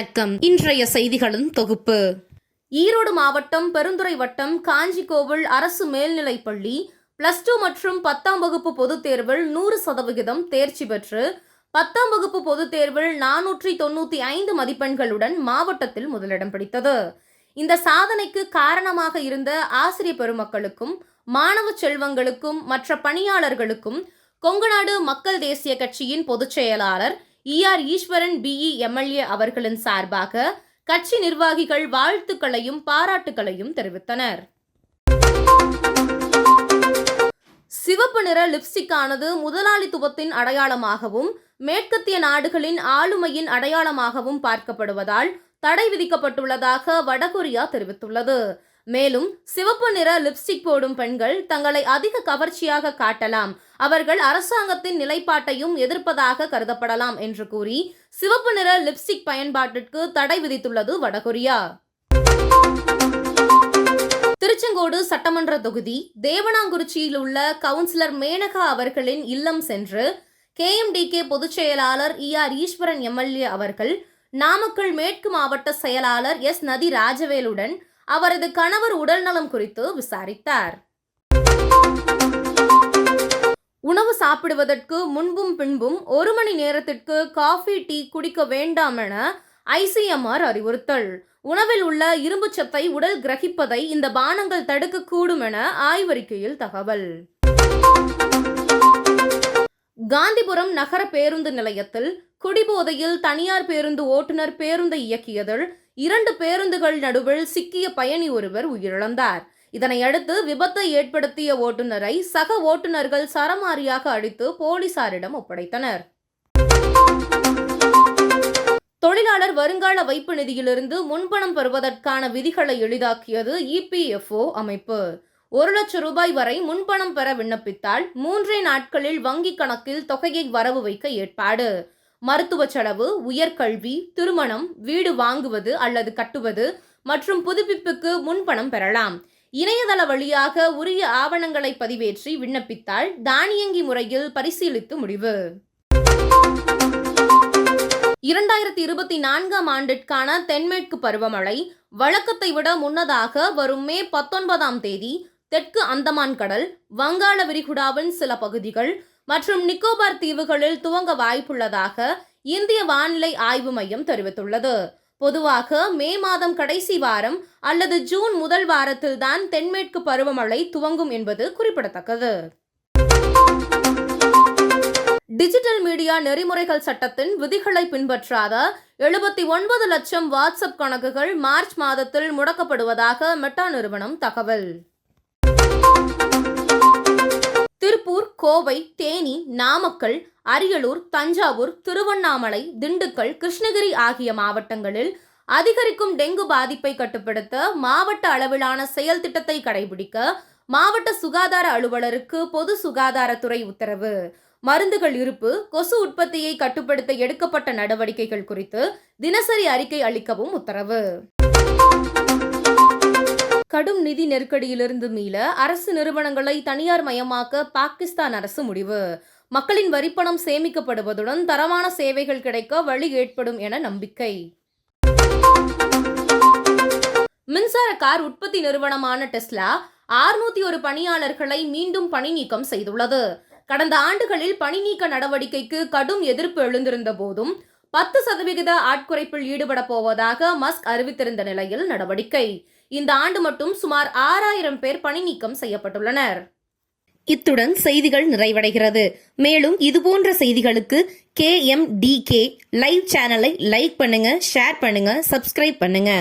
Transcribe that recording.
வணக்கம். இன்றைய செய்திகளின் தொகுப்பு. ஈரோடு மாவட்டம் பெருந்துறை வட்டம் காஞ்சிகோவில் அரசு மேல்நிலைப்பள்ளி பிளஸ் டூ மற்றும் பத்தாம் வகுப்பு பொதுத் தேர்வில் நூறு சதவிகிதம் தேர்ச்சி பெற்று பத்தாம் வகுப்பு பொதுத் தேர்வில் நானூற்றி தொண்ணூற்றி ஐந்து மதிப்பெண்களுடன் மாவட்டத்தில் முதலிடம் பிடித்தது. இந்த சாதனைக்கு காரணமாக இருந்த ஆசிரிய பெருமக்களுக்கும் மாணவ செல்வங்களுக்கும் மற்ற பணியாளர்களுக்கும் கொங்குநாடு மக்கள் தேசிய கட்சியின் பொதுச் செயலாளர் இஆர் ஈஸ்வரன் பிஇ எம்எல்ஏ அவர்களின் சார்பாக கட்சி நிர்வாகிகள் வாழ்த்துக்களையும் பாராட்டுகளையும் தெரிவித்தனர். சிவப்பு நிற லிப்ஸ்டிக்கானது முதலாளித்துவத்தின் அடையாளமாகவும் மேற்கத்திய நாடுகளின் ஆளுமையின் அடையாளமாகவும் பார்க்கப்படுவதால் தடை விதிக்கப்பட்டுள்ளதாக வடகொரியா தெரிவித்துள்ளது. மேலும் சிவப்பு நிற லிப்ஸ்டிக் போடும் பெண்கள் தங்களை அதிக கவர்ச்சியாக காட்டலாம். அவர்கள் அரசாங்கத்தின் நிலைப்பாட்டையும் எதிர்ப்பதாக கருதப்படலாம் என்று கூறி சிவப்பு நிற லிப்ஸ்டிக் பயன்பாட்டிற்கு தடை விதித்துள்ளது வடகொரியா. திருச்செங்கோடு சட்டமன்ற தொகுதி தேவனாங்குறிச்சியில் உள்ள கவுன்சிலர் மேனகா அவர்களின் இல்லம் சென்று கேஎம்டிகே பொதுச் செயலாளர் இ ஆர் ஈஸ்வரன் எம்எல்ஏ அவர்கள் நாமக்கல் மேற்கு மாவட்ட செயலாளர் எஸ் நதி ராஜவேலுடன் அவரது கணவர் உடல்நலம் குறித்து விசாரித்தார். உணவு சாப்பிடுவதற்கு முன்பும் பின்பும் ஒரு மணி நேரத்திற்கு காஃபி டீ குடிக்க வேண்டாம் என ஐசிஎம்ஆர் அறிவுறுத்தல். உணவில் உள்ள இரும்பு சத்தை உடல் கிரகிப்பதை இந்த பானங்கள் தடுக்கக்கூடும் என ஆய்வறிக்கையில் தகவல். காந்திபுரம் நகர பேருந்து நிலையத்தில் குடிபோதையில் தனியார் பேருந்து ஓட்டுநர் பேருந்தை இயக்கியதில் இரண்டு பேருந்துகள் நடுவில் சிக்கிய பயணி ஒருவர் உயிரிழந்தார். இதனையடுத்து விபத்தை ஏற்படுத்திய ஓட்டுநரை சக ஓட்டுநர்கள் சரமாரியாக அடித்து போலீசாரிடம் ஒப்படைத்தனர். தொழிலாளர் வருங்கால வைப்பு நிதியிலிருந்து முன்பணம் பெறுவதற்கான விதிகளை எளிதாக்கியது இபிஎஃப்ஓ அமைப்பு. ஒரு லட்சம் ரூபாய் வரை முன்பணம் பெற விண்ணப்பித்தால் மூன்றே நாட்களில் வங்கிக் கணக்கில் தொகையை வரவு வைக்க ஏற்பாடு. மருத்துவ செலவு உயர்கல்வி திருமணம் வீடு வாங்குவது அல்லது கட்டுவது மற்றும் புதுப்பிப்புக்கு முன்பணம் பெறலாம். இணையதள வழியாக உரிய ஆவணங்களை பதிவேற்றி விண்ணப்பித்தால் தானியங்கி முறையில் பரிசீலித்து முடிவு. இரண்டாயிரத்தி இருபத்தி நான்காம் ஆண்டிற்கான தென்மேற்கு பருவமழை வழக்கத்தை விட முன்னதாக வரும் மே பத்தொன்பதாம் தேதி தெற்கு அந்தமான் கடல் வங்காள விரிகுடாவின் சில பகுதிகள் மற்றும் நிக்கோபார் தீவுகளில் துவங்க வாய்ப்புள்ளதாக இந்திய வானிலை ஆய்வு மையம் தெரிவித்துள்ளது. பொதுவாக மே மாதம் கடைசி வாரம் அல்லது ஜூன் முதல் வாரத்தில் தான் தென்மேற்கு பருவமழை துவங்கும் என்பது குறிப்பிடத்தக்கது. டிஜிட்டல் மீடியா நெறிமுறைகள் சட்டத்தின் விதிகளை பின்பற்றாத எழுபத்தி ஒன்பது லட்சம் வாட்ஸ்அப் கணக்குகள் மார்ச் மாதத்தில் முடக்கப்படுவதாக மெட்டா நிறுவனம் தகவல். திருப்பூர் கோவை தேனி நாமக்கல் அரியலூர் தஞ்சாவூர் திருவண்ணாமலை திண்டுக்கல் கிருஷ்ணகிரி ஆகிய மாவட்டங்களில் அதிகரிக்கும் டெங்கு பாதிப்பை கட்டுப்படுத்த மாவட்ட அளவிலான செயல் திட்டத்தை கடைபிடிக்க மாவட்ட சுகாதார அலுவலருக்கு பொது சுகாதாரத்துறை உத்தரவு. மருந்துகள் இருப்பு கொசு உற்பத்தியை கட்டுப்படுத்த எடுக்கப்பட்ட நடவடிக்கைகள் குறித்து தினசரி அறிக்கை அளிக்கவும் உத்தரவு. கடும் நிதி நெருக்கடியிலிருந்து மீள அரசு நிறுவனங்களை தனியார் மயமாக்க பாகிஸ்தான் அரசு முடிவு. மக்களின் வரிப்பணம் சேமிக்கப்படுவதுடன் தரமான சேவைகள் கிடைக்க வழி ஏற்படும் என நம்பிக்கை. மின்சார கார் உற்பத்தி நிறுவனமான டெஸ்லா ஆறுநூத்தி ஒரு பணியாளர்களை மீண்டும் பணி நீக்கம் செய்துள்ளது. கடந்த ஆண்டுகளில் பணி நீக்க நடவடிக்கைக்கு கடும் எதிர்ப்பு எழுந்திருந்த போதும் பத்து சதவிகித ஆட்குறைப்பில் ஈடுபட போவதாக மஸ்க் அறிவித்திருந்த நிலையில் நடவடிக்கை. இந்த ஆண்டு மட்டும் சுமார் ஆறாயிரம் பேர் பணி நீக்கம் செய்யப்பட்டுள்ளனர். இத்துடன் செய்திகள் நிறைவடைகிறது. மேலும் இதுபோன்ற செய்திகளுக்கு K M D K live சேனலை லைக் பண்ணுங்க ஷேர் பண்ணுங்க சப்ஸ்கிரைப் பண்ணுங்க.